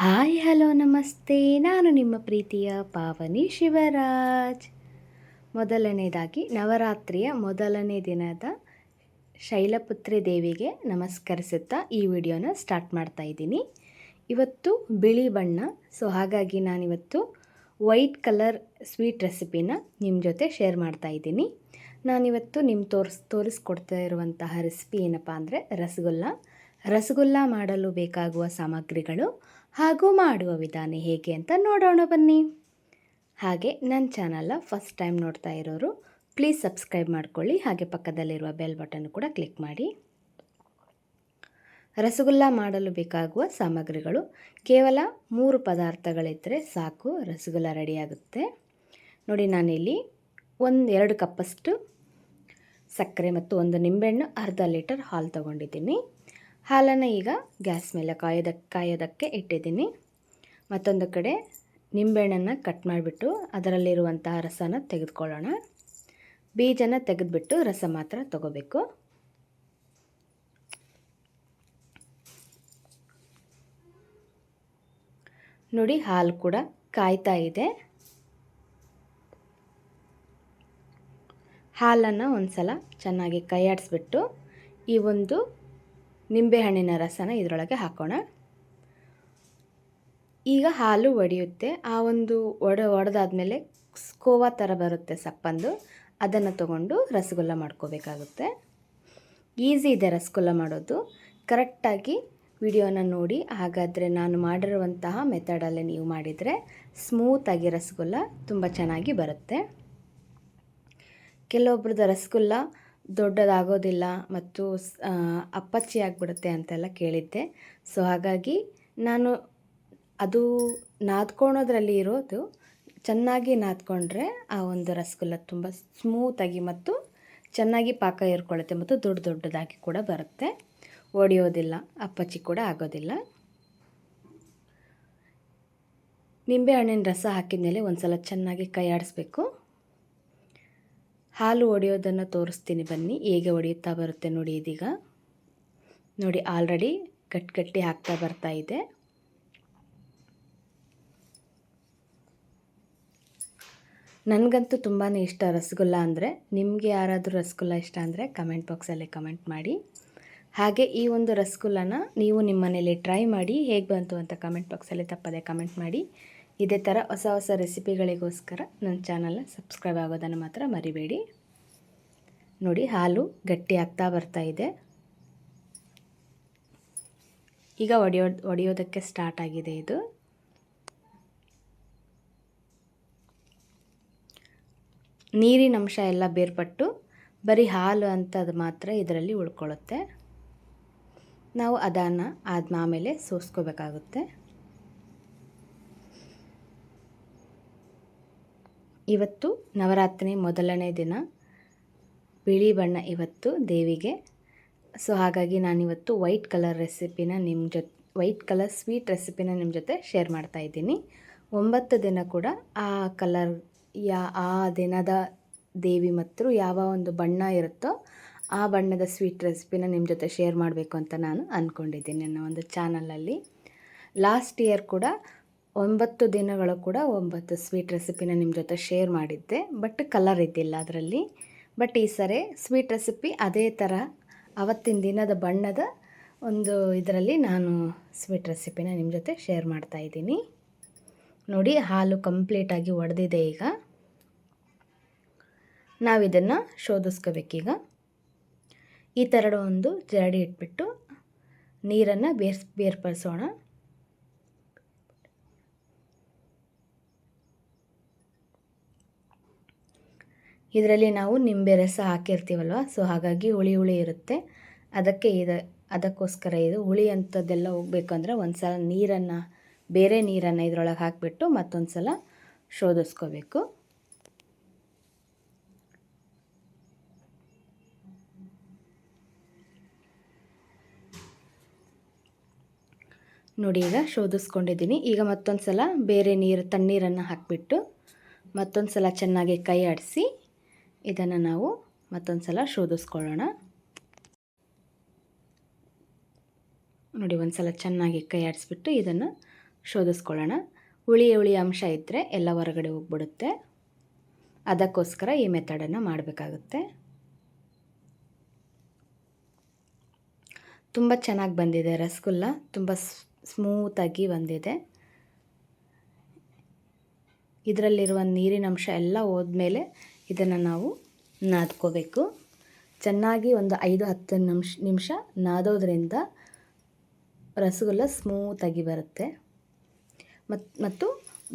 Hi, hello, ನಮಸ್ತೆ. ನಾನು ನಿಮ್ಮ ಪ್ರೀತಿಯ ಪಾವನಿ ಶಿವರಾಜ್. ಮೊದಲನೇದಾಗಿ ನವರಾತ್ರಿಯ ಮೊದಲನೇ ದಿನದ ಶೈಲಪುತ್ರಿ ದೇವಿಗೆ ನಮಸ್ಕರಿಸುತ್ತಾ ಈ ವಿಡಿಯೋನ ಸ್ಟಾರ್ಟ್ ಮಾಡ್ತಾ ಇದ್ದೀನಿ. ಇವತ್ತು ಬಿಳಿ ಬಣ್ಣ, ಸೊ ಹಾಗಾಗಿ ನಾನಿವತ್ತು ವೈಟ್ ಕಲರ್ ಸ್ವೀಟ್ ರೆಸಿಪಿನ ನಿಮ್ಮ ಜೊತೆ ಶೇರ್ ಮಾಡ್ತಾ ಇದ್ದೀನಿ. ನಾನಿವತ್ತು ನಿಮ್ಮ ತೋರಿಸ್, ತೋರಿಸ್ಕೊಡ್ತಾ ಇರುವಂತಹ ರೆಸಿಪಿ ಏನಪ್ಪ ಅಂದರೆ ರಸಗುಲ್ಲ. ರಸಗುಲ್ಲ ಮಾಡಲು ಬೇಕಾಗುವ ಸಾಮಗ್ರಿಗಳು ಹಾಗೂ ಮಾಡುವ ವಿಧಾನ ಹೇಗೆ ಅಂತ ನೋಡೋಣ ಬನ್ನಿ. ಹಾಗೆ ನನ್ನ ಚಾನಲ್ನ ಫಸ್ಟ್ ಟೈಮ್ ನೋಡ್ತಾ ಇರೋರು, ಪ್ಲೀಸ್ ಸಬ್ಸ್ಕ್ರೈಬ್ ಮಾಡ್ಕೊಳ್ಳಿ. ಹಾಗೆ ಪಕ್ಕದಲ್ಲಿರುವ ಬೆಲ್ ಬಟನ್ ಕೂಡ ಕ್ಲಿಕ್ ಮಾಡಿ. ರಸಗುಲ್ಲ ಮಾಡಲು ಬೇಕಾಗುವ ಸಾಮಗ್ರಿಗಳು ಕೇವಲ ಮೂರು ಪದಾರ್ಥಗಳಿದ್ದರೆ ಸಾಕು, ರಸಗುಲ್ಲ ರೆಡಿಯಾಗುತ್ತೆ ನೋಡಿ, ನಾನಿಲ್ಲಿ ಒಂದು, ಎರಡು ಕಪ್ಪಷ್ಟು ಸಕ್ಕರೆ ಮತ್ತು ಒಂದು ನಿಂಬೆಹಣ್ಣು ಅರ್ಧ ಲೀಟರ್ ಹಾಲು ತೊಗೊಂಡಿದ್ದೀನಿ. ಹಾಲನ್ನು ಈಗ ಗ್ಯಾಸ್ ಮೇಲೆ ಕಾಯೋದಕ್ಕೆ ಕಾಯೋದಕ್ಕೆ ಇಟ್ಟಿದ್ದೀನಿ. ಮತ್ತೊಂದು ಕಡೆ ನಿಂಬೆಹಣ್ಣನ್ನು ಕಟ್ ಮಾಡಿಬಿಟ್ಟು ಅದರಲ್ಲಿರುವಂತಹ ರಸನ ತೆಗೆದುಕೊಳ್ಳೋಣ. ಬೀಜನ ತೆಗೆದುಬಿಟ್ಟು ರಸ ಮಾತ್ರ ತಗೋಬೇಕು. ನೋಡಿ ಹಾಲು ಕೂಡ ಕಾಯ್ತಾ ಇದೆ. ಹಾಲನ್ನು ಒಂದು ಸಲ ಚೆನ್ನಾಗಿ ಕೈಯಾಡಿಸ್ಬಿಟ್ಟು ಈ ಒಂದು ನಿಂಬೆಹಣ್ಣಿನ ರಸನ ಇದರೊಳಗೆ ಹಾಕೋಣ. ಈಗ ಹಾಲು ಒಡೆಯುತ್ತೆ. ಆ ಒಂದು ಒಡೆ, ಒಡೆದಾದ್ಮೇಲೆ ಸ್ಕೋವಾ ಥರ ಬರುತ್ತೆ ಸಪ್ಪಂದು. ಅದನ್ನು ತಗೊಂಡು ರಸಗುಲ್ಲ ಮಾಡ್ಕೋಬೇಕಾಗುತ್ತೆ. ಈಸಿ ಇದೆ ರಸಗುಲ್ಲ ಮಾಡೋದು. ಕರೆಕ್ಟಾಗಿ ವಿಡಿಯೋನ ನೋಡಿ. ಹಾಗಾದರೆ ನಾನು ಮಾಡಿರುವಂತಹ ಮೆಥಡಲ್ಲಿ ನೀವು ಮಾಡಿದರೆ ಸ್ಮೂತಾಗಿ ರಸಗುಲ್ಲ ತುಂಬ ಚೆನ್ನಾಗಿ ಬರುತ್ತೆ. ಕೆಲವೊಬ್ರದ್ದು ರಸಗುಲ್ಲ ದೊಡ್ಡದಾಗೋದಿಲ್ಲ ಮತ್ತು ಅಪ್ಪಚ್ಚಿ ಆಗಿಬಿಡುತ್ತೆ ಅಂತೆಲ್ಲ ಕೇಳಿದ್ದೆ. ಸೊ ಹಾಗಾಗಿ ನಾನು ಅದು ನಾದ್ಕೊಳೋದ್ರಲ್ಲಿ ಇರೋದು ಚೆನ್ನಾಗಿ ನಾದ್ಕೊಂಡ್ರೆ ಆ ಒಂದು ರಸಗುಲ್ಲ ತುಂಬ ಸ್ಮೂತಾಗಿ ಮತ್ತು ಚೆನ್ನಾಗಿ ಪಾಕ ಇರ್ಕೊಳ್ಳುತ್ತೆ ಮತ್ತು ದೊಡ್ಡ ದೊಡ್ಡದಾಗಿ ಕೂಡ ಬರುತ್ತೆ. ಒಡೆಯೋದಿಲ್ಲ, ಅಪ್ಪಚ್ಚಿ ಕೂಡ ಆಗೋದಿಲ್ಲ. ನಿಂಬೆಹಣ್ಣಿನ ರಸ ಹಾಕಿದ ಮೇಲೆ ಒಂದು ಸಲ ಚೆನ್ನಾಗಿ ಕೈ ಆಡಿಸ್ಬೇಕು ಹಾಲು ಒಡೆಯೋದನ್ನು ತೋರಿಸ್ತೀನಿ ಬನ್ನಿ, ಹೇಗೆ ಒಡೆಯುತ್ತಾ ಬರುತ್ತೆ ನೋಡಿ ಇದೀಗ. ನೋಡಿ ಆಲ್ರೆಡಿ ಗಟ್ಟಿಗಟ್ಟಿ ಗಟ್ಟಿ ಹಾಕ್ತಾ ಬರ್ತಾ ಇದೆ. ನನಗಂತೂ ತುಂಬಾ ಇಷ್ಟ ರಸಗುಲ್ಲ ಅಂದರೆ, ನಿಮಗೆ ಯಾರಾದರೂ ರಸಗುಲ್ಲ ಇಷ್ಟ ಅಂದರೆ ಕಮೆಂಟ್ ಬಾಕ್ಸಲ್ಲಿ ಕಮೆಂಟ್ ಮಾಡಿ. ಹಾಗೆ ಈ ಒಂದು ರಸಗುಲ್ಲನ ನೀವು ನಿಮ್ಮ ಮನೇಲಿ ಟ್ರೈ ಮಾಡಿ, ಹೇಗೆ ಬಂತು ಅಂತ ಕಮೆಂಟ್ ಬಾಕ್ಸಲ್ಲಿ ತಪ್ಪದೆ ಕಮೆಂಟ್ ಮಾಡಿ. ಇದೇ ಥರ ಹೊಸ ಹೊಸ ರೆಸಿಪಿಗಳಿಗೋಸ್ಕರ ನನ್ನ ಚಾನಲ್ನ ಸಬ್ಸ್ಕ್ರೈಬ್ ಆಗೋದನ್ನು ಮಾತ್ರ ಮರಿಬೇಡಿ. ನೋಡಿ, ಹಾಲು ಗಟ್ಟಿ ಆಗ್ತಾ ಬರ್ತಾ ಇದೆ. ಈಗ ಒಡೆಯೋ, ಒಡೆಯೋದಕ್ಕೆ ಸ್ಟಾರ್ಟ್ ಆಗಿದೆ ಇದು. ನೀರಿನ ಅಂಶ ಎಲ್ಲ ಬೇರ್ಪಟ್ಟು ಬರೀ ಹಾಲು ಅಂತ ಅದು ಮಾತ್ರ ಇದರಲ್ಲಿ ಉಳ್ಕೊಳ್ಳುತ್ತೆ. ನಾವು ಅದನ್ನು ಆದ್ಮೇಲೆ ಸೋಸ್ಕೋಬೇಕಾಗುತ್ತೆ. ಇವತ್ತು ನವರಾತ್ರಿ ಮೊದಲನೇ ದಿನ. ಬಿಳಿ ಬಣ್ಣ ಇವತ್ತು ದೇವಿಗೆ. ಸೊ ಹಾಗಾಗಿ ನಾನಿವತ್ತು ವೈಟ್ ಕಲರ್ ರೆಸಿಪಿನ ನಿಮ್ಮ ಜೊತೆ, ವೈಟ್ ಕಲರ್ ಸ್ವೀಟ್ ರೆಸಿಪಿನ ನಿಮ್ಮ ಜೊತೆ ಶೇರ್ ಮಾಡ್ತಾ ಇದ್ದೀನಿ. ಒಂಬತ್ತು ದಿನ ಕೂಡ ಆ ಕಲರ್, ಯಾ, ಆ ದಿನದ ದೇವಿ ಮತ್ತು ಯಾವ ಒಂದು ಬಣ್ಣ ಇರುತ್ತೋ ಆ ಬಣ್ಣದ ಸ್ವೀಟ್ ರೆಸಿಪಿನ ನಿಮ್ಮ ಜೊತೆ ಶೇರ್ ಮಾಡಬೇಕು ಅಂತ ನಾನು ಅಂದ್ಕೊಂಡಿದ್ದೀನಿ ನನ್ನ ಒಂದು ಚಾನಲಲ್ಲಿ. ಲಾಸ್ಟ್ ಇಯರ್ ಕೂಡ ಒಂಬತ್ತು ದಿನಗಳು ಕೂಡ ಒಂಬತ್ತು ಸ್ವೀಟ್ ರೆಸಿಪಿನ ನಿಮ್ಮ ಜೊತೆ ಶೇರ್ ಮಾಡಿದ್ದೆ ಬಟ್ ಕಲರ್ ಇದ್ದಿಲ್ಲ ಅದರಲ್ಲಿ. ಬಟ್ ಈ ಸರಿ ಸ್ವೀಟ್ ರೆಸಿಪಿ ಅದೇ ಥರ ಅವತ್ತಿನ ದಿನದ ಬಣ್ಣದ ಒಂದು ಇದರಲ್ಲಿ ನಾನು ಸ್ವೀಟ್ ರೆಸಿಪಿನ ನಿಮ್ಮ ಜೊತೆ ಶೇರ್ ಮಾಡ್ತಾ ಇದ್ದೀನಿ. ನೋಡಿ ಹಾಲು ಕಂಪ್ಲೀಟಾಗಿ ಒಡೆದಿದೆ ಈಗ. ನಾವಿದನ್ನು ಶೋಧಿಸ್ಕೋಬೇಕೀಗ ಈ ಥರದ ಒಂದು ಜರಡಿ ಇಟ್ಬಿಟ್ಟು ನೀರನ್ನು ಬೇರ್ಸ್, ಬೇರ್ಪಡಿಸೋಣ. ಇದರಲ್ಲಿ ನಾವು ನಿಂಬೆ ರಸ ಹಾಕಿರ್ತೀವಲ್ವ? ಸೊ ಹಾಗಾಗಿ ಹುಳಿ ಹುಳಿ ಇರುತ್ತೆ. ಅದಕ್ಕೆ ಇದು, ಅದಕ್ಕೋಸ್ಕರ ಇದು ಹುಳಿ ಅಂಥದ್ದೆಲ್ಲ ಹೋಗ್ಬೇಕಂದ್ರೆ ಒಂದು ಸಲ ನೀರನ್ನು, ಬೇರೆ ನೀರನ್ನು ಇದರೊಳಗೆ ಹಾಕಿಬಿಟ್ಟು ಮತ್ತೊಂದು ಸಲ ಶೋಧಿಸ್ಕೋಬೇಕು. ನೋಡಿ, ಈಗ ಶೋಧಿಸ್ಕೊಂಡಿದ್ದೀನಿ. ಈಗ ಮತ್ತೊಂದು ಸಲ ಬೇರೆ ನೀರು, ತಣ್ಣೀರನ್ನು ಹಾಕಿಬಿಟ್ಟು ಮತ್ತೊಂದು ಸಲ ಚೆನ್ನಾಗಿ ಕೈ ಆಡಿಸಿ ಇದನ್ನು ನಾವು ಮತ್ತೊಂದು ಸಲ ಶೋಧಿಸ್ಕೊಳ್ಳೋಣ. ನೋಡಿ ಒಂದು ಸಲ ಚೆನ್ನಾಗಿ ಕೈ ಆಡಿಸ್ಬಿಟ್ಟು ಇದನ್ನು ಶೋಧಿಸ್ಕೊಳ್ಳೋಣ. ಹುಳಿ ಹುಳಿ ಅಂಶ ಇದ್ದರೆ ಎಲ್ಲ ಹೊರಗಡೆ ಹೋಗ್ಬಿಡುತ್ತೆ. ಅದಕ್ಕೋಸ್ಕರ ಈ ಮೆಥಡನ್ನು ಮಾಡಬೇಕಾಗುತ್ತೆ. ತುಂಬ ಚೆನ್ನಾಗಿ ಬಂದಿದೆ ರಸಗುಲ್ಲ. ತುಂಬ ಸ್ಮೂತಾಗಿ ಬಂದಿದೆ. ಇದರಲ್ಲಿರುವ ನೀರಿನ ಅಂಶ ಎಲ್ಲ ಹೋದ್ಮೇಲೆ ಇದನ್ನು ನಾವು ನಾದ್ಕೋಬೇಕು. ಚೆನ್ನಾಗಿ ಒಂದು ಐದು, ಹತ್ತು ನಿಮಿಷ ನಿಮಿಷ ನಾದೋದ್ರಿಂದ ರಸಗುಲ್ಲ ಸ್ಮೂತಾಗಿ ಬರುತ್ತೆ. ಮತ್ತು ಮತ್ತು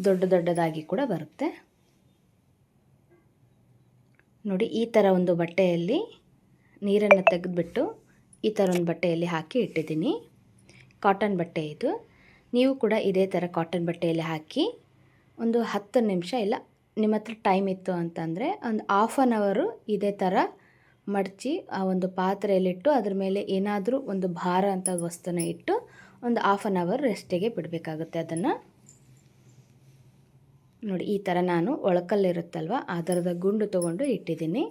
ದೊಡ್ಡ ದೊಡ್ಡದಾಗಿ ಕೂಡ ಬರುತ್ತೆ. ನೋಡಿ, ಈ ಥರ ಒಂದು ಬಟ್ಟೆಯಲ್ಲಿ ನೀರನ್ನು ತೆಗೆದುಬಿಟ್ಟು ಈ ಥರ ಒಂದು ಬಟ್ಟೆಯಲ್ಲಿ ಹಾಕಿ ಇಟ್ಟಿದ್ದೀನಿ. ಕಾಟನ್ ಬಟ್ಟೆ ಇದು. ನೀವು ಕೂಡ ಇದೇ ಥರ ಕಾಟನ್ ಬಟ್ಟೆಯಲ್ಲಿ ಹಾಕಿ ಒಂದು ಹತ್ತು ನಿಮಿಷ ಇಲ್ಲ ನಿಮ್ಮ ಹತ್ರ ಟೈಮ್ ಇತ್ತು ಅಂತಂದರೆ ಒಂದು ಆಫ್ ಆನ್ ಅವರು ಇದೇ ಥರ ಮಡಚಿ ಆ ಒಂದು ಪಾತ್ರೆಯಲ್ಲಿಟ್ಟು ಅದ್ರ ಮೇಲೆ ಏನಾದರೂ ಒಂದು ಭಾರ ಅಂತ ವಸ್ತುನ ಇಟ್ಟು ಒಂದು ಹಾಫ್ ಆನ್ ಅವರ್ ರೆಸ್ಟಿಗೆ ಬಿಡಬೇಕಾಗುತ್ತೆ ಅದನ್ನು. ನೋಡಿ, ಈ ಥರ ನಾನು ಒಳಕಲ್ಲಿರುತ್ತಲ್ವ, ಆ ಥರದ ಗುಂಡು ತೊಗೊಂಡು ಇಟ್ಟಿದ್ದೀನಿ.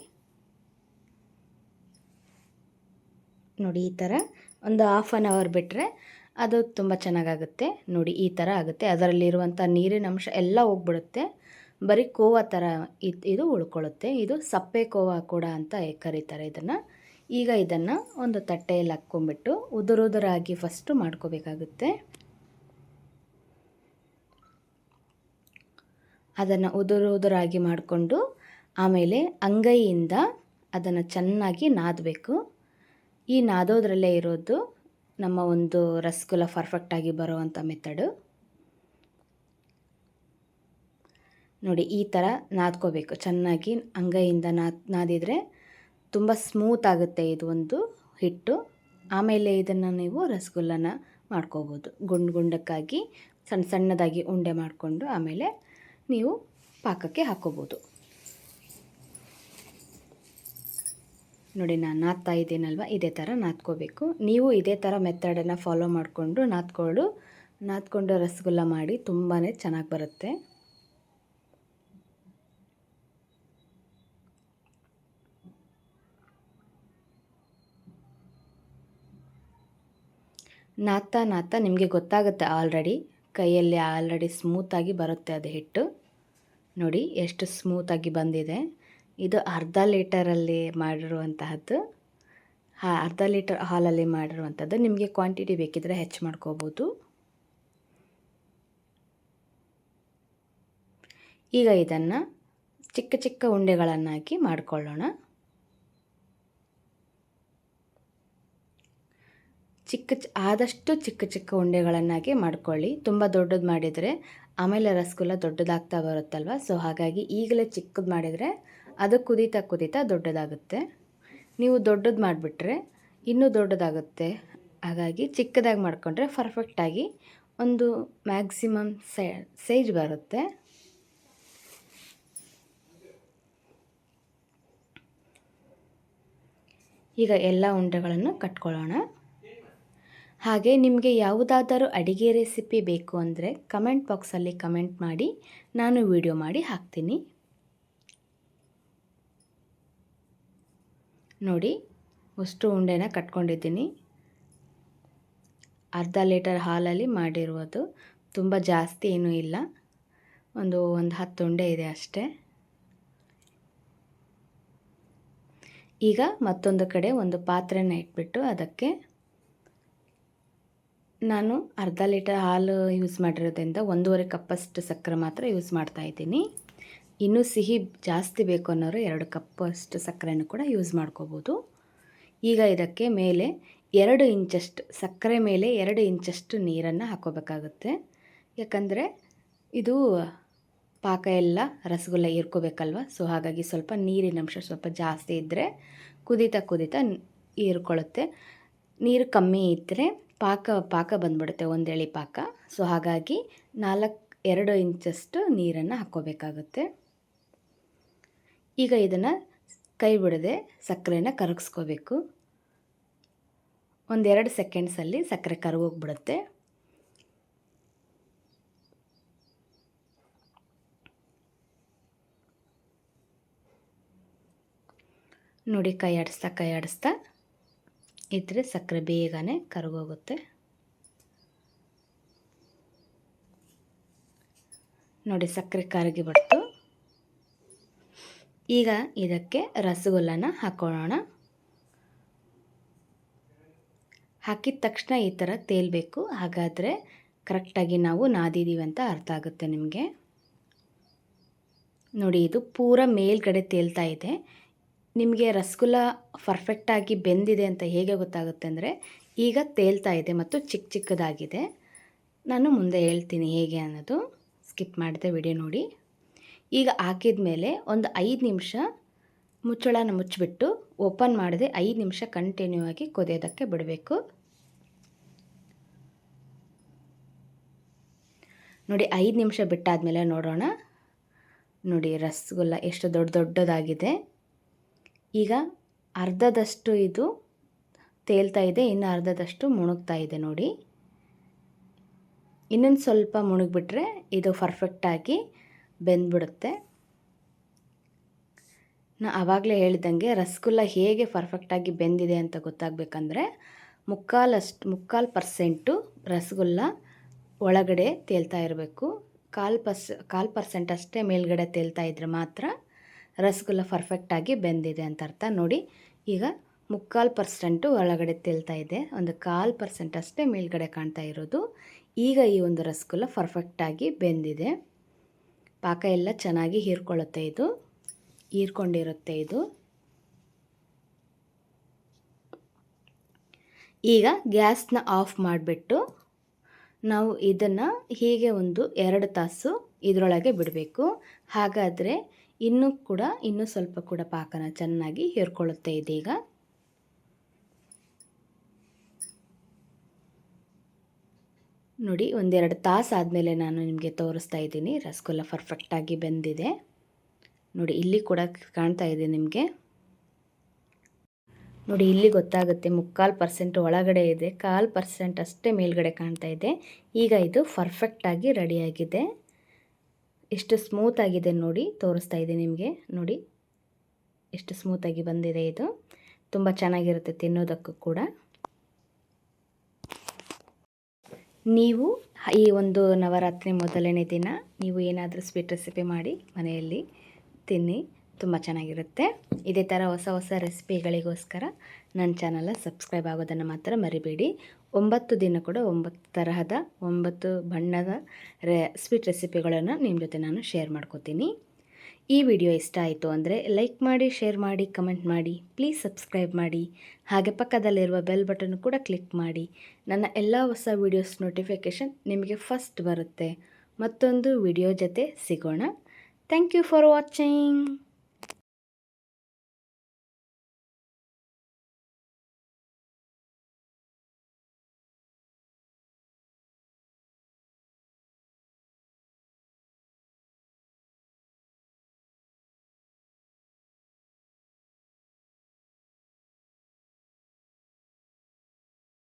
ನೋಡಿ, ಈ ಥರ ಒಂದು ಹಾಫ್ ಆನ್ ಅವರ್ ಬಿಟ್ಟರೆ ಅದು ತುಂಬ ಚೆನ್ನಾಗಾಗುತ್ತೆ. ನೋಡಿ, ಈ ಥರ ಆಗುತ್ತೆ. ಅದರಲ್ಲಿರುವಂಥ ನೀರಿನ ಅಂಶ ಎಲ್ಲ ಹೋಗ್ಬಿಡುತ್ತೆ. ಬರೀ ಕೋವ ಥರ ಇದು ಉಳ್ಕೊಳ್ಳುತ್ತೆ. ಇದು ಸಪ್ಪೆ ಕೋವ ಕೂಡ ಅಂತ ಕರೀತಾರೆ ಇದನ್ನು. ಈಗ ಇದನ್ನು ಒಂದು ತಟ್ಟೆಯಲ್ಲಿ ಹಾಕ್ಕೊಂಬಿಟ್ಟು ಉದುರುದುರಾಗಿ ಫಸ್ಟು ಮಾಡ್ಕೋಬೇಕಾಗುತ್ತೆ. ಅದನ್ನು ಉದುರುದುರಾಗಿ ಮಾಡಿಕೊಂಡು ಆಮೇಲೆ ಅಂಗೈಯಿಂದ ಅದನ್ನು ಚೆನ್ನಾಗಿ ನಾದಬೇಕು. ಈ ನಾದೋದ್ರಲ್ಲೇ ಇರೋದು ನಮ್ಮ ಒಂದು ರಸಗುಲ್ಲ ಪರ್ಫೆಕ್ಟಾಗಿ ಬರುವಂಥ ಮೆಥಡು ನೋಡಿ, ಈ ಥರ ನಾದ್ಕೋಬೇಕು. ಚೆನ್ನಾಗಿ ಅಂಗೈಯಿಂದ ನಾದ್, ನಾದಿದರೆ ತುಂಬ ಸ್ಮೂತ್ ಆಗುತ್ತೆ ಇದು ಒಂದು ಹಿಟ್ಟು. ಆಮೇಲೆ ಇದನ್ನು ನೀವು ರಸಗುಲ್ಲನ ಮಾಡ್ಕೋಬೋದು. ಗುಂಡು ಗುಂಡಕ್ಕಾಗಿ ಸಣ್ಣ ಸಣ್ಣದಾಗಿ ಉಂಡೆ ಮಾಡಿಕೊಂಡು ಆಮೇಲೆ ನೀವು ಪಾಕಕ್ಕೆ ಹಾಕೋಬೋದು. ನೋಡಿ, ನಾನು ನಾದ್ತಾ ಇದ್ದೀನಲ್ವ? ಇದೇ ಥರ ನಾದ್ಕೋಬೇಕು. ನೀವು ಇದೇ ಥರ ಮೆಥಡನ್ನು ಫಾಲೋ ಮಾಡಿಕೊಂಡು ನಾದ್ಕೊಂಡು ನಾದ್ಕೊಂಡು ರಸಗುಲ್ಲ ಮಾಡಿ ತುಂಬಾ ಚೆನ್ನಾಗಿ ಬರುತ್ತೆ. ನಾದ್ತಾ ನಾತ ನಿಮಗೆ ಗೊತ್ತಾಗುತ್ತೆ ಆಲ್ರೆಡಿ ಕೈಯಲ್ಲಿ ಆಲ್ರೆಡಿ ಸ್ಮೂತಾಗಿ ಬರುತ್ತೆ ಅದು ಹಿಟ್ಟು. ನೋಡಿ ಎಷ್ಟು ಸ್ಮೂತಾಗಿ ಬಂದಿದೆ. ಇದು ಅರ್ಧ ಲೀಟರಲ್ಲಿ ಮಾಡಿರುವಂತಹದ್ದು. ಹಾ, ಅರ್ಧ ಲೀಟರ್ ಹಾಲಲ್ಲಿ ಮಾಡಿರುವಂಥದ್ದು ನಿಮಗೆ ಕ್ವಾಂಟಿಟಿ ಬೇಕಿದ್ರೆ ಹೆಚ್ಚು ಮಾಡ್ಕೋಬೋದು. ಈಗ ಇದನ್ನು ಚಿಕ್ಕ ಚಿಕ್ಕ ಉಂಡೆಗಳನ್ನಾಗಿ ಮಾಡಿಕೊಳ್ಳೋಣ. ಚಿಕ್ಕ ಆದಷ್ಟು ಚಿಕ್ಕ ಚಿಕ್ಕ ಉಂಡೆಗಳನ್ನಾಗಿ ಮಾಡ್ಕೊಳ್ಳಿ. ತುಂಬ ದೊಡ್ಡದು ಮಾಡಿದರೆ ಆಮೇಲೆ ರಸಗುಲ್ಲ ದೊಡ್ಡದಾಗ್ತಾ ಬರುತ್ತಲ್ವ? ಸೊ ಹಾಗಾಗಿ ಈಗಲೇ ಚಿಕ್ಕದು ಮಾಡಿದರೆ ಅದು ಕುದೀತಾ ಕುದೀತಾ ದೊಡ್ಡದಾಗುತ್ತೆ. ನೀವು ದೊಡ್ಡದು ಮಾಡಿಬಿಟ್ರೆ ಇನ್ನೂ ದೊಡ್ಡದಾಗುತ್ತೆ. ಹಾಗಾಗಿ ಚಿಕ್ಕದಾಗಿ ಮಾಡಿಕೊಂಡ್ರೆ ಪರ್ಫೆಕ್ಟಾಗಿ ಒಂದು ಮ್ಯಾಕ್ಸಿಮಮ್ ಸೈಜ್ ಬರುತ್ತೆ. ಈಗ ಎಲ್ಲ ಉಂಡೆಗಳನ್ನು ಕಟ್ಕೊಳ್ಳೋಣ. ಹಾಗೆ ನಿಮಗೆ ಯಾವುದಾದರೂ ಅಡಿಗೆ ರೆಸಿಪಿ ಬೇಕು ಅಂದರೆ ಕಮೆಂಟ್ ಬಾಕ್ಸಲ್ಲಿ ಕಮೆಂಟ್ ಮಾಡಿ, ನಾನು ವಿಡಿಯೋ ಮಾಡಿ ಹಾಕ್ತೀನಿ. ನೋಡಿ, ಅಷ್ಟು ಉಂಡೆನ ಕಟ್ಕೊಂಡಿದ್ದೀನಿ. ಅರ್ಧ ಲೀಟರ್ ಹಾಲಲ್ಲಿ ಮಾಡಿರುವುದು ತುಂಬ ಜಾಸ್ತಿ ಏನೂ ಇಲ್ಲ. ಒಂದು ಒಂದು ಹತ್ತು ಉಂಡೆ ಇದೆ ಅಷ್ಟೇ. ಈಗ ಮತ್ತೊಂದು ಕಡೆ ಒಂದು ಪಾತ್ರೆನ ಇಟ್ಬಿಟ್ಟು ಅದಕ್ಕೆ ನಾನು ಅರ್ಧ ಲೀಟರ್ ಹಾಲು ಯೂಸ್ ಮಾಡಿರೋದ್ರಿಂದ ಒಂದೂವರೆ ಕಪ್ಪಷ್ಟು ಸಕ್ಕರೆ ಮಾತ್ರ ಯೂಸ್ ಮಾಡ್ತಾ ಇದ್ದೀನಿ. ಇನ್ನೂ ಸಿಹಿ ಜಾಸ್ತಿ ಬೇಕು ಅನ್ನೋರು ಎರಡು ಕಪ್ಪಷ್ಟು ಸಕ್ಕರೆಯನ್ನು ಕೂಡ ಯೂಸ್ ಮಾಡ್ಕೋಬೋದು. ಈಗ ಇದಕ್ಕೆ ಮೇಲೆ ಎರಡು ಇಂಚಷ್ಟು, ಸಕ್ಕರೆ ಮೇಲೆ ಎರಡು ಇಂಚಷ್ಟು ನೀರನ್ನು ಹಾಕೋಬೇಕಾಗುತ್ತೆ ಯಾಕಂದರೆ ಇದು ಪಾಕ ಎಲ್ಲ ರಸಗುಲ್ಲ ಹೀರ್ಕೋಬೇಕಲ್ವ ಸೊ ಹಾಗಾಗಿ ಸ್ವಲ್ಪ ನೀರಿನ ಅಂಶ ಸ್ವಲ್ಪ ಜಾಸ್ತಿ ಇದ್ದರೆ ಕುದೀತಾ ಕುದೀತಾ ಹೀರ್ಕೊಳ್ಳುತ್ತೆ ನೀರು ಕಮ್ಮಿ ಇದ್ದರೆ ಪಾಕ ಪಾಕ ಬಂದ್ಬಿಡುತ್ತೆ ಒಂದೇಳಿ ಪಾಕ. ಸೊ ಹಾಗಾಗಿ ನಾಲ್ಕು, ಎರಡು ಇಂಚಷ್ಟು ನೀರನ್ನು ಹಾಕ್ಕೋಬೇಕಾಗುತ್ತೆ. ಈಗ ಇದನ್ನು ಕೈ ಬಿಡದೆ ಸಕ್ಕರೆನ ಕರಗಿಸ್ಕೋಬೇಕು. ಒಂದೆರಡು ಸೆಕೆಂಡ್ಸಲ್ಲಿ ಸಕ್ಕರೆ ಕರಗೋಗ್ಬಿಡುತ್ತೆ. ನೋಡಿ ಕೈ ಆಡಿಸ್ತಾ ಕೈ ಆಡಿಸ್ತಾ ಇದ್ದರೆ ಸಕ್ಕರೆ ಬೇಗನೆ ಕರಗೋಗುತ್ತೆ. ನೋಡಿ ಸಕ್ಕರೆ ಕರಗಿ ಈಗ ಇದಕ್ಕೆ ರಸಗುಲ್ಲನ ಹಾಕೊಳ್ಳೋಣ. ಹಾಕಿದ ತಕ್ಷಣ ಈ ಥರ ತೇಲ್ಬೇಕು. ಹಾಗಾದರೆ ಕರೆಕ್ಟಾಗಿ ನಾವು ನಾದಿದ್ದೀವಿ ಅಂತ ಅರ್ಥ ಆಗುತ್ತೆ ನಿಮಗೆ. ನೋಡಿ ಇದು ಪೂರ ಮೇಲ್ಗಡೆ ತೇಲ್ತಾ ಇದೆ. ನಿಮಗೆ ರಸಗುಲ್ಲ ಪರ್ಫೆಕ್ಟಾಗಿ ಬೆಂದಿದೆ ಅಂತ ಹೇಗೆ ಗೊತ್ತಾಗುತ್ತೆ ಅಂದರೆ ಈಗ ತೇಲ್ತಾ ಇದೆ ಮತ್ತು ಚಿಕ್ಕ ಚಿಕ್ಕದಾಗಿದೆ. ನಾನು ಮುಂದೆ ಹೇಳ್ತೀನಿ ಹೇಗೆ ಅನ್ನೋದು. ಸ್ಕಿಪ್ ಮಾಡಿದೆ ವಿಡಿಯೋ ನೋಡಿ. ಈಗ ಹಾಕಿದ ಮೇಲೆ ಒಂದು ಐದು ನಿಮಿಷ ಮುಚ್ಚಳನ ಮುಚ್ಚಿಬಿಟ್ಟು ಓಪನ್ ಮಾಡದೆ ಐದು ನಿಮಿಷ ಕಂಟಿನ್ಯೂ ಆಗಿ ಕೊದೆಯೋದಕ್ಕೆ ಬಿಡಬೇಕು. ನೋಡಿ, ಐದು ನಿಮಿಷ ಬಿಟ್ಟಾದಮೇಲೆ ನೋಡೋಣ. ನೋಡಿ, ರಸಗುಲ್ಲ ಎಷ್ಟು ದೊಡ್ಡ ದೊಡ್ಡದಾಗಿದೆ. ಈಗ ಅರ್ಧದಷ್ಟು ಇದು ತೇಲ್ತಾ ಇದೆ, ಇನ್ನು ಅರ್ಧದಷ್ಟು ಮುಣುಗ್ತಾ ಇದೆ ನೋಡಿ. ಇನ್ನೊಂದು ಸ್ವಲ್ಪ ಮುಣುಗ್ಬಿಟ್ರೆ ಇದು ಪರ್ಫೆಕ್ಟಾಗಿ ಬೆಂದ್ಬಿಡುತ್ತೆ. ನಾ ಆವಾಗಲೇ ಹೇಳಿದಂಗೆ ರಸಗುಲ್ಲ ಹೇಗೆ ಪರ್ಫೆಕ್ಟಾಗಿ ಬೆಂದಿದೆ ಅಂತ ಗೊತ್ತಾಗಬೇಕಂದ್ರೆ ಮುಕ್ಕಾಲಷ್ಟು, ಮುಕ್ಕಾಲು ಪರ್ಸೆಂಟು ರಸಗುಲ್ಲ ಒಳಗಡೆ ತೇಲ್ತಾ ಇರಬೇಕು. ಕಾಲು ಪರ್ಸ್, ಕಾಲು ಪರ್ಸೆಂಟ್ ಅಷ್ಟೇ ಮೇಲ್ಗಡೆ ತೇಲ್ತಾ ಇದ್ದರೆ ಮಾತ್ರ ರಸಗುಲ್ಲ ಪರ್ಫೆಕ್ಟಾಗಿ ಬೆಂದಿದೆ ಅಂತ ಅರ್ಥ. ನೋಡಿ, ಈಗ ಮುಕ್ಕಾಲು ಪರ್ಸೆಂಟು ಒಳಗಡೆ ತೇಲ್ತಾ ಇದೆ. ಒಂದು ಕಾಲು ಪರ್ಸೆಂಟ್ ಅಷ್ಟೇ ಮೇಲ್ಗಡೆ ಕಾಣ್ತಾ ಇರೋದು. ಈಗ ಈ ಒಂದು ರಸಗುಲ್ಲ ಪರ್ಫೆಕ್ಟಾಗಿ ಬೆಂದಿದೆ. ಪಾಕ ಎಲ್ಲ ಚೆನ್ನಾಗಿ ಹೀರ್ಕೊಳ್ಳುತ್ತೆ ಇದು. ಹೀರ್ಕೊಂಡಿರುತ್ತೆ ಇದು. ಈಗ ಗ್ಯಾಸ್ನ ಆಫ್ ಮಾಡಿಬಿಟ್ಟು ನಾವು ಇದನ್ನು ಹೀಗೆ ಒಂದು ಎರಡು ತಾಸು ಇದರೊಳಗೆ ಬಿಡಬೇಕು. ಹಾಗಾದರೆ ಇನ್ನೂ ಕೂಡ, ಇನ್ನೂ ಸ್ವಲ್ಪ ಕೂಡ ಪಾಕನ ಚೆನ್ನಾಗಿ ಹೇರ್ಕೊಳ್ಳುತ್ತೆ ಇದೀಗ. ನೋಡಿ, ಒಂದೆರಡು ತಾಸು ಆದಮೇಲೆ ನಾನು ನಿಮಗೆ ತೋರಿಸ್ತಾ ಇದ್ದೀನಿ. ರಸಗುಲ್ಲ ಪರ್ಫೆಕ್ಟಾಗಿ ಬೆಂದಿದೆ. ನೋಡಿ, ಇಲ್ಲಿ ಕೂಡ ಕಾಣ್ತಾ ಇದೆ ನಿಮಗೆ. ನೋಡಿ, ಇಲ್ಲಿ ಗೊತ್ತಾಗುತ್ತೆ, ಮುಕ್ಕಾಲು ಪರ್ಸೆಂಟ್ ಒಳಗಡೆ ಇದೆ, ಕಾಲು ಪರ್ಸೆಂಟ್ ಅಷ್ಟೇ ಮೇಲ್ಗಡೆ ಕಾಣ್ತಾ ಇದೆ. ಈಗ ಇದು ಪರ್ಫೆಕ್ಟಾಗಿ ರೆಡಿಯಾಗಿದೆ ಎಷ್ಟು ಸ್ಮೂತಾಗಿದೆ ನೋಡಿ, ತೋರಿಸ್ತಾ ಇದೆ ನಿಮಗೆ, ನೋಡಿ. ಎಷ್ಟು ಸ್ಮೂತಾಗಿ ಬಂದಿದೆ ಇದು. ತುಂಬ ಚೆನ್ನಾಗಿರುತ್ತೆ ತಿನ್ನೋದಕ್ಕೂ ಕೂಡ. ನೀವು ಈ ಒಂದು ನವರಾತ್ರಿ ಮೊದಲನೇ ದಿನ ನೀವು ಏನಾದರೂ ಸ್ವೀಟ್ ರೆಸಿಪಿ ಮಾಡಿ ಮನೆಯಲ್ಲಿ ತಿನ್ನಿ, ತುಂಬ ಚೆನ್ನಾಗಿರುತ್ತೆ. ಇದೇ ಥರ ಹೊಸ ಹೊಸ ರೆಸಿಪಿಗಳಿಗೋಸ್ಕರ ನನ್ನ ಚಾನಲ್ ಸಬ್ಸ್ಕ್ರೈಬ್ ಆಗೋದನ್ನು ಮಾತ್ರ ಮರಿಬೇಡಿ. ಒಂಬತ್ತು ದಿನ ಕೂಡ ಒಂಬತ್ತು ತರಹದ, ಒಂಬತ್ತು ಬಣ್ಣದ ರೆ ಸ್ವೀಟ್ ರೆಸಿಪಿಗಳನ್ನು ನಿಮ್ಮ ಜೊತೆ ನಾನು ಶೇರ್ ಮಾಡ್ಕೋತೀನಿ. ಈ ವಿಡಿಯೋ ಇಷ್ಟ ಆಯಿತು ಅಂದರೆ ಲೈಕ್ ಮಾಡಿ ಶೇರ್ ಮಾಡಿ ಕಮೆಂಟ್ ಮಾಡಿ ಪ್ಲೀಸ್ ಸಬ್ಸ್ಕ್ರೈಬ್ ಮಾಡಿ. ಹಾಗೆ ಪಕ್ಕದಲ್ಲಿರುವ ಬೆಲ್ ಬಟನ್ ಕೂಡ ಕ್ಲಿಕ್ ಮಾಡಿ. ನನ್ನ ಎಲ್ಲ ಹೊಸ ವೀಡಿಯೋಸ್ ನೋಟಿಫಿಕೇಷನ್ ನಿಮಗೆ ಫಸ್ಟ್ ಬರುತ್ತೆ. ಮತ್ತೊಂದು ವಿಡಿಯೋ ಜೊತೆ ಸಿಗೋಣ. Thank you for watching